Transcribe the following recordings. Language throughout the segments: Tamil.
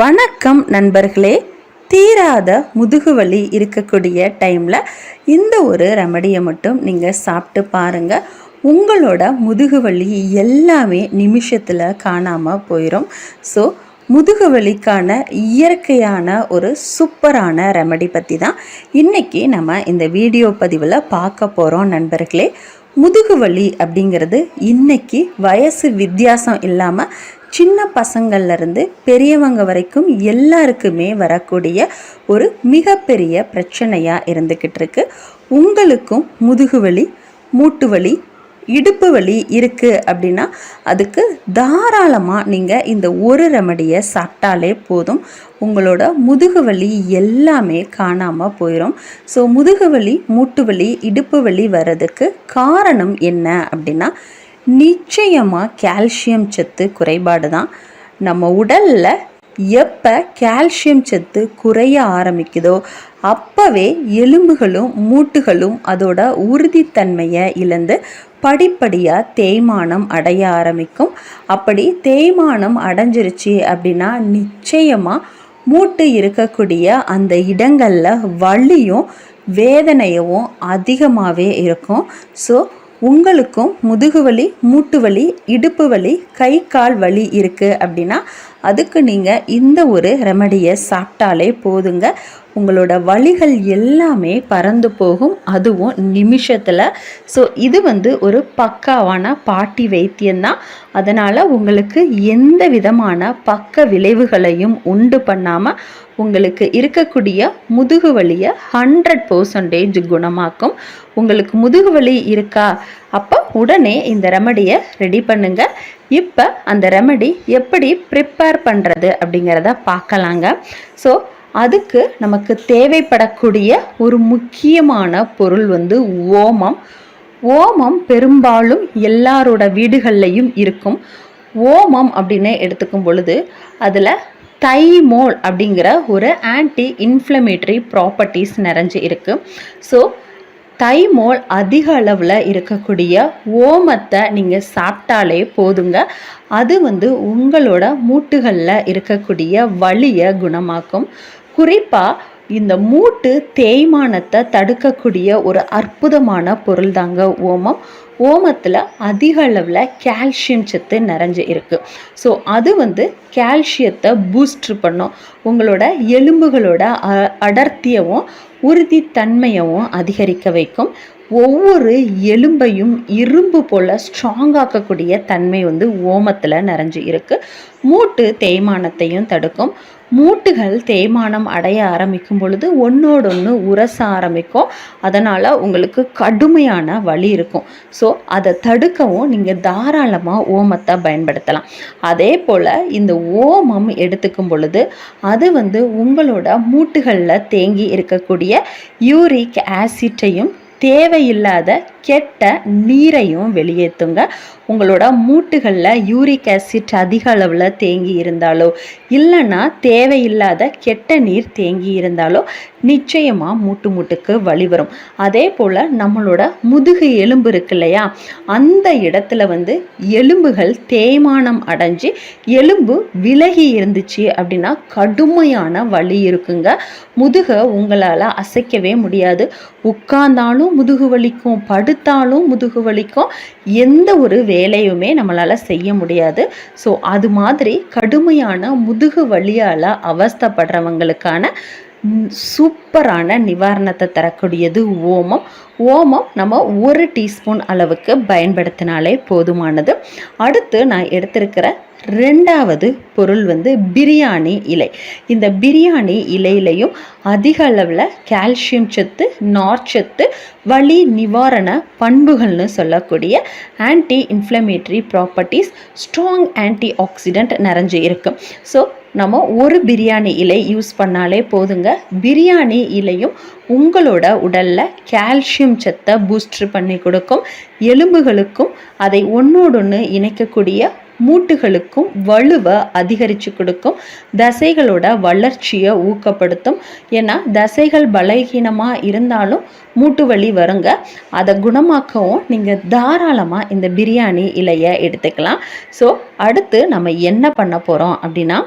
வணக்கம் நண்பர்களே. தீராத முதுகுவலி இருக்கக்கூடிய டைமில் இந்த ஒரு ரெமடியை மட்டும் நீங்கள் சாப்பிட்டு பாருங்கள் உங்களோட முதுகுவலி எல்லாமே நிமிஷத்தில் காணாமல் போயிடும் ஸோ முதுகுவலிக்கான இயற்கையான ஒரு சூப்பரான ரெமடி பற்றி தான் இன்றைக்கி நம்ம இந்த வீடியோ பதிவில் பார்க்க போகிறோம் நண்பர்களே. முதுகுவலி அப்படிங்கிறது இன்னைக்கு வயசு வித்தியாசம் இல்லாமல் சின்ன பசங்கள்லேருந்து பெரியவங்க வரைக்கும் எல்லாருக்குமே வரக்கூடிய ஒரு மிகப்பெரிய பிரச்சனையாக இருந்துக்கிட்டு இருக்கு உங்களுக்கும் முதுகுவலி மூட்டு வலி இடுப்பு வலி இருக்குது அப்படின்னா அதுக்கு தாராளமாக நீங்கள் இந்த ஒரு ரெமடியை சாப்பிட்டாலே போதும். உங்களோட முதுகு வலி எல்லாமே காணாமல் போயிடும் ஸோ முதுகு வலி மூட்டு வலி இடுப்பு வலி வர்றதுக்கு காரணம் என்ன அப்படின்னா நிச்சயமாக கால்சியம் சத்து குறைபாடு தான் நம்ம உடலில் எப்போ கால்சியம் சத்து குறைய ஆரம்பிக்குதோ அப்போவே எலும்புகளும் மூட்டுகளும் அதோட உறுதித்தன்மையை இழந்து படிப்படியாக தேய்மானம் அடைய ஆரம்பிக்கும். அப்படி தேய்மானம் அடைஞ்சிருச்சு அப்படின்னா நிச்சயமாக மூட்டு இருக்கக்கூடிய அந்த இடங்களில் வலியும் வேதனையும் அதிகமாகவே இருக்கும். ஸோ உங்களுக்கும் முதுகு வலி மூட்டு வலி இடுப்பு வலி கை கால் வலி இருக்குது அப்படின்னா அதுக்கு நீங்கள் இந்த ஒரு ரெமடியை சாப்பிட்டாலே போதுங்க. உங்களோட வழிகள் எல்லாமே பறந்து போகும். அதுவும் நிமிஷத்தில். ஸோ இது வந்து ஒரு பக்காவான பாட்டி வைத்தியம்தான் அதனால் உங்களுக்கு எந்த விதமான பக்க விளைவுகளையும் உண்டு பண்ணாமல் உங்களுக்கு இருக்கக்கூடிய முதுகு வலியை ஹண்ட்ரட் பர்சன்டேஜ் குணமாக்கும். உங்களுக்கு முதுகு வலி இருக்கா? அப்போ உடனே இந்த ரெமடியை ரெடி பண்ணுங்கள் இப்போ அந்த ரெமடி எப்படி ப்ரிப்பேர் பண்ணுறது அப்படிங்கிறத பார்க்கலாங்க. ஸோ அதுக்கு நமக்கு தேவைப்படக்கூடிய ஒரு முக்கியமான பொருள் வந்து ஓமம். ஓமம் பெரும்பாலும் எல்லாரோட வீடுகள்லையும் இருக்கும். ஓமம் அப்படின்னு எடுத்துக்கும் பொழுது அதில் தைமோல் அப்படிங்கிற ஒரு ஆன்டி இன்ஃப்ளமேட்டரி ப்ராப்பர்ட்டிஸ் நிறைஞ்சு இருக்குது ஸோ தைமோல் அதிக அளவில் இருக்கக்கூடிய ஓமத்தை நீங்கள் சாப்பிட்டாலே போதுங்க. அது வந்து உங்களோட மூட்டுகளில் இருக்கக்கூடிய வலியை குணமாக்கும். குறிப்பாக இந்த மூட்டு தேய்மானத்தை தடுக்கக்கூடிய ஒரு அற்புதமான பொருள் தாங்க ஓமம். ஓமத்தில் அதிக அளவில் கால்சியம் சத்து நிறைஞ்சு இருக்குது ஸோ அது வந்து கால்சியத்தை பூஸ்ட் பண்ணும். உங்களோட எலும்புகளோட அடர்த்தியவும் உறுதித்தன்மையவும் அதிகரிக்க வைக்கும். ஒவ்வொரு எலும்பையும் இரும்பு போல் ஸ்ட்ராங்காக்கக்கூடிய தன்மை வந்து ஓமத்தில் நிறைஞ்சு இருக்குது மூட்டு தேய்மானத்தையும் தடுக்கும். மூட்டுகள் தேய்மானம் அடைய ஆரம்பிக்கும் பொழுது ஒன்றோடொன்று உரச ஆரம்பிக்கும். அதனால் உங்களுக்கு கடுமையான வலி இருக்கும். ஸோ அதை தடுக்கவும் நீங்கள் தாராளமாக ஓமத்தை பயன்படுத்தலாம். அதே போல் இந்த ஓமம் எடுத்துக்கும் பொழுது அது வந்து உங்களோட மூட்டுகளில் தேங்கி இருக்கக்கூடிய யூரிக் ஆசிட்டையும் தேவையில்லாத கெட்ட நீரையும் வெளியேற்றுங்க உங்களோட மூட்டுகளில் யூரிக் ஆசிட் அதிக அளவில் தேங்கி இருந்தாலோ இல்லைன்னா தேவையில்லாத கெட்ட நீர் தேங்கி இருந்தாலோ நிச்சயமாக மூட்டு மூட்டுக்கு வழி வரும். அதே போல் நம்மளோட முதுகு எலும்பு இருக்கு இல்லையா? அந்த இடத்துல வந்து எலும்புகள் தேய்மானம் அடைஞ்சு எலும்பு விலகி இருந்துச்சு அப்படின்னா கடுமையான வலி இருக்குங்க. முதுகை உங்களால் அசைக்கவே முடியாது. உட்கார்ந்தாலும் முதுகு வலிக்கும் படுத்தாலும் முதுகு வலிக்கும் எந்த ஒரு வேலையுமே நம்மளால் செய்ய முடியாது. ஸோ அது மாதிரி கடுமையான முதுகு வலியால் அவஸ்தப்படுறவங்களுக்கான சூப்பரான நிவாரணத்தை தரக்கூடியது ஓமம். ஓமம் நம்ம ஒரு டீஸ்பூன் அளவுக்கு பயன்படுத்தினாலே போதுமானது. அடுத்து நான் எடுத்திருக்கிற ரெண்டாவது பொருள் வந்து பிரியாணி இலை. இந்த பிரியாணி இலையிலையும் அதிக அளவில் கால்சியம் சத்து நார்ச்சத்து வலி நிவாரண பண்புகள்னு சொல்லக்கூடிய anti inflammatory properties strong anti oxidant நிறைஞ்சு இருக்கும் ஸோ நம்ம ஒரு பிரியாணி இலை யூஸ் பண்ணாலே போதுங்க. பிரியாணி இலையும் உங்களோட உடலில் கால்சியம் சத்தை பூஸ்டர் பண்ணி கொடுக்கும். எலும்புகளுக்கும் அதை ஒன்றோடொன்று இணைக்கக்கூடிய மூட்டுகளுக்கும் வலுவை அதிகரித்து கொடுக்கும். தசைகளோட வளர்ச்சியை ஊக்கப்படுத்தும். ஏன்னா தசைகள் பலகீனமாக இருந்தாலும் மூட்டு வலி வருங்க. அதை குணமாக்கவும் நீங்கள் தாராளமாக இந்த பிரியாணி இலையை எடுத்துக்கலாம். ஸோ அடுத்து நம்ம என்ன பண்ண போகிறோம் அப்படின்னா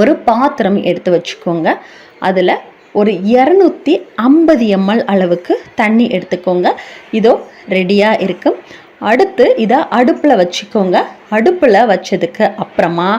ஒரு பாத்திரம் எடுத்து வச்சுக்கோங்க. அதில் ஒரு இரநூத்தி ஐம்பது எம்எல் அளவுக்கு தண்ணி எடுத்துக்கோங்க. இதோ ரெடியாக இருக்கும் அடுத்து இதை அடுப்பில் வச்சுக்கோங்க. அடுப்பில் வச்சதுக்கு அப்புறமா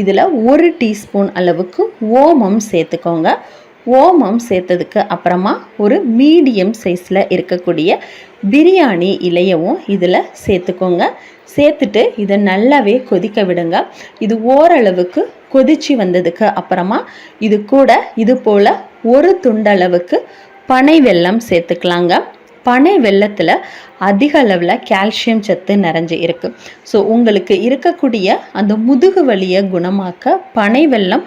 இதில் ஒரு டீஸ்பூன் அளவுக்கு ஓமம் சேர்த்துக்கோங்க. ஓமம் சேர்த்ததுக்கு அப்புறமா ஒரு மீடியம் சைஸில் இருக்கக்கூடிய பிரியாணி இலையவும் இதில் சேர்த்துக்கோங்க. சேர்த்துட்டு இதை நல்லாவே கொதிக்க விடுங்க. இது ஓரளவுக்கு கொதிச்சு வந்ததுக்கு அப்புறமா இது கூட இது போல் ஒரு துண்டளவுக்கு பனை வெல்லம் சேர்த்துக்கலாங்க. பனை வெள்ளத்தில் அதிக அளவில் கால்சியம் சத்து நிறைஞ்சு இருக்குது ஸோ உங்களுக்கு இருக்கக்கூடிய அந்த முதுகு வலியை குணமாக்க பனை வெள்ளம்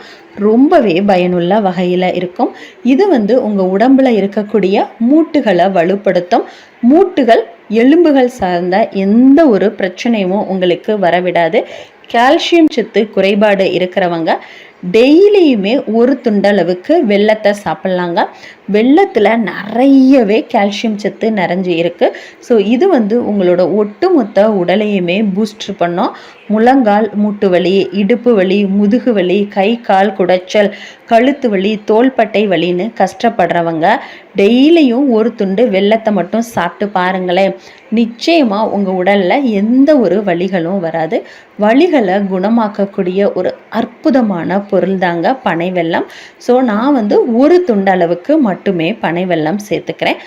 ரொம்பவே பயனுள்ள வகையில் இருக்கும். இது வந்து உங்கள் உடம்பில் இருக்கக்கூடிய மூட்டுகளை வலுப்படுத்தும். மூட்டுகள் எலும்புகள் சார்ந்த எந்த ஒரு பிரச்சனையும் உங்களுக்கு வரவிடாது. கால்சியம் சத்து குறைபாடு இருக்கிறவங்க டெய்லியுமே ஒரு துண்டளவுக்கு வெள்ளத்தை சாப்பிட்லாங்க. வெள்ளத்தில் நிறையவே கால்சியம் சத்து நிறைஞ்சு இருக்குது ஸோ இது வந்து உங்களோட ஒட்டுமொத்த உடலையுமே பூஸ்ட் பண்ணோம். முழங்கால் மூட்டு வலி இடுப்பு வலி முதுகு வலி கை கால் குடைச்சல் கழுத்து வலி தோள்பட்டை வலின்னு கஷ்டப்படுறவங்க டெய்லியும் ஒரு துண்டு வெள்ளத்தை மட்டும் சாப்பிட்டு பாருங்களேன். நிச்சயமாக உங்கள் உடலில் எந்த ஒரு வலிகளும் வராது. வலிகளை குணமாக்கக்கூடிய ஒரு அற்புதமான பொருள் தாங்க பனை வெள்ளம் ஸோ நான் வந்து ஒரு துண்டளவுக்கு மட்டுமே பனை வெள்ளம் சேர்த்துக்கிறேன்.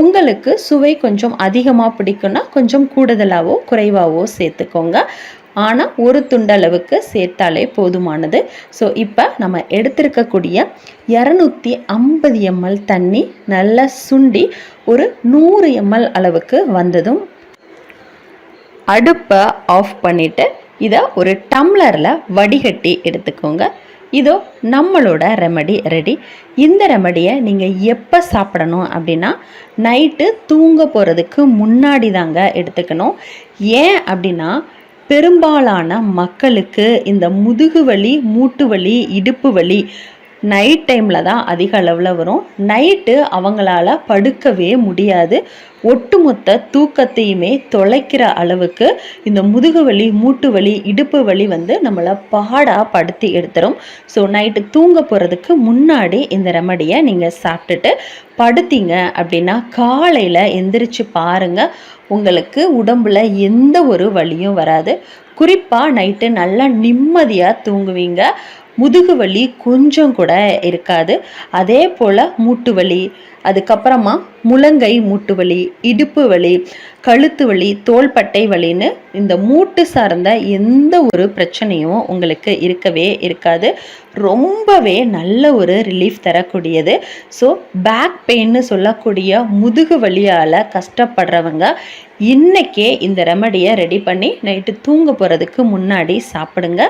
உங்களுக்கு சுவை கொஞ்சம் அதிகமாக பிடிக்கும்னா கொஞ்சம் கூடுதலாகவோ குறைவாகவோ சேர்த்துக்கோங்க. ஆனால் ஒரு துண்டளவுக்கு சேர்த்தாலே போதுமானது. ஸோ இப்போ நம்ம எடுத்திருக்கக்கூடிய இரநூத்தி ஐம்பது எம்எல் தண்ணி நல்லா சுண்டி ஒரு நூறு எம்எல் அளவுக்கு வந்ததும் அடுப்பை ஆஃப் பண்ணிவிட்டு இதை ஒரு டம்ளரில் வடிகட்டி எடுத்துக்கோங்க. இதோ நம்மளோட ரெமடி ரெடி இந்த ரெமடியை நீங்கள் எப்போ சாப்பிடணும் அப்படின்னா நைட்டு தூங்க போகிறதுக்கு முன்னாடி தாங்க எடுத்துக்கணும். ஏன் அப்படின்னா பெரும்பாலான மக்களுக்கு இந்த முதுகு வலி மூட்டு வலி இடுப்பு வலி நைட் டைமில் தான் அதிக அளவில் வரும். நைட்டு அவங்களால படுக்கவே முடியாது. ஒட்டுமொத்த தூக்கத்தையுமே தொலைக்கிற அளவுக்கு இந்த முதுகு வலி மூட்டு வலி இடுப்பு வலி வந்து நம்மளை பாடாக படுத்தி எடுத்துரும். ஸோ நைட்டு தூங்க போகிறதுக்கு முன்னாடி இந்த ரெமடியை நீங்கள் சாப்பிட்டுட்டு படுத்தீங்க அப்படின்னா காலையில் எந்திரிச்சு பாருங்கள் உங்களுக்கு உடம்புல எந்த ஒரு வலியும் வராது. குறிப்பாக நைட்டு நல்லா நிம்மதியாக தூங்குவீங்க. முதுகு வலி கொஞ்சம் கூட இருக்காது. அதே போல் மூட்டு வலி அதுக்கப்புறமா முழங்கை மூட்டு வலி இடுப்பு வலி கழுத்து வலி தோள்பட்டை வலின்னு இந்த மூட்டு சார்ந்த எந்த ஒரு பிரச்சனையும் உங்களுக்கு இருக்கவே இருக்காது. ரொம்பவே நல்ல ஒரு ரிலீஃப் தரக்கூடியது. ஸோ பேக் பெயின்னு சொல்லக்கூடிய முதுகு வலியால் கஷ்டப்படுறவங்க இன்றைக்கே இந்த ரெமடியை ரெடி பண்ணி நைட்டு தூங்க போகிறதுக்கு முன்னாடி சாப்பிடுங்க.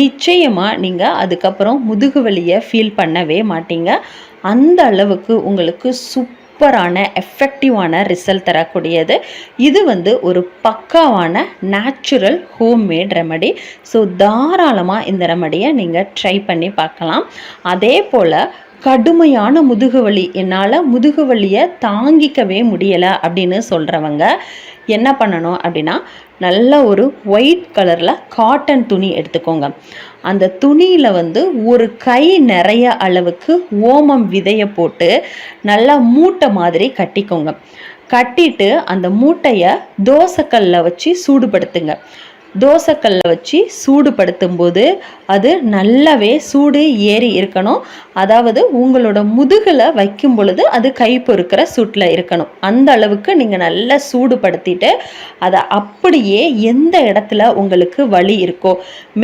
நிச்சயமாக நீங்கள் அதுக்கப்புறம் முதுகு வலியை ஃபீல் பண்ணவே மாட்டீங்க. அந்த அளவுக்கு உங்களுக்கு சூப்பரான எஃபெக்டிவான ரிசல்ட் தரக்கூடியது. இது வந்து ஒரு பக்காவான நேச்சுரல் ஹோம்மேட் ரெமடி ஸோ தாராளமாக இந்த ரெமடியை நீங்கள் ட்ரை பண்ணி பார்க்கலாம். அதே போல் கடுமையான முதுகுவலி என்னால் முதுகுவலியை தாங்கிக்கவே முடியலை அப்படின்னு சொல்கிறவங்க என்ன பண்ணணும் அப்படின்னா நல்ல ஒரு ஒயிட் கலரில் காட்டன் துணி எடுத்துக்கோங்க. அந்த துணியில் வந்து ஒரு கை நிறைய அளவுக்கு ஓமம் விதையை போட்டு நல்லா மூட்டை மாதிரி கட்டிக்கோங்க. கட்டிட்டு அந்த மூட்டையை தோசைக்கல்ல வச்சு சூடுபடுத்துங்க. தோசைக்கல்ல வச்சு சூடுபடுத்தும் போது அது நல்லாவே சூடு ஏறி இருக்கணும். அதாவது உங்களோட முதுகில் வைக்கும் பொழுது அது கை பொறுக்கிற சூட்டில் இருக்கணும். அந்த அளவுக்கு நீங்கள் நல்லா சூடுபடுத்திட்டு அதை அப்படியே எந்த இடத்துல உங்களுக்கு வலி இருக்கோ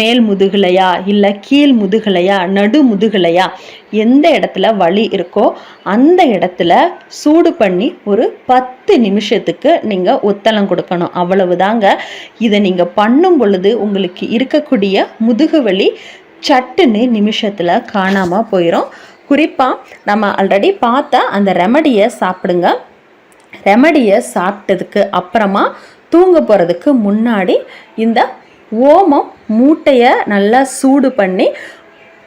மேல் முதுகலையா இல்லை கீழ் முதுகலையா நடு முதுகலையா எந்த இடத்துல வலி இருக்கோ அந்த இடத்துல சூடு பண்ணி ஒரு பத்து நிமிஷத்துக்கு நீங்கள் ஒத்தளம் கொடுக்கணும். அவ்வளவுதாங்க. இதை நீங்கள் பண்ணும் பொழுது உங்களுக்கு இருக்கக்கூடிய முதுகு வலி சட்டுன்னு நிமிஷத்தில் காணாமல் போயிடும் குறிப்பாக நம்ம ஆல்ரெடி பார்த்த அந்த ரெமடியை சாப்பிடுங்க. ரெமடியை சாப்பிட்டதுக்கு அப்புறமா தூங்க போகிறதுக்கு முன்னாடி இந்த ஓமம் மூட்டையை நல்லா சூடு பண்ணி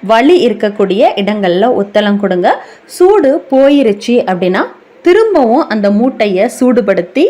வலி இருக்கக்கூடிய இடங்களில் ஒத்தளம் கொடுங்க. சூடு போயிருச்சு அப்படின்னா திரும்பவும் அந்த மூட்டையை சூடுபடுத்தி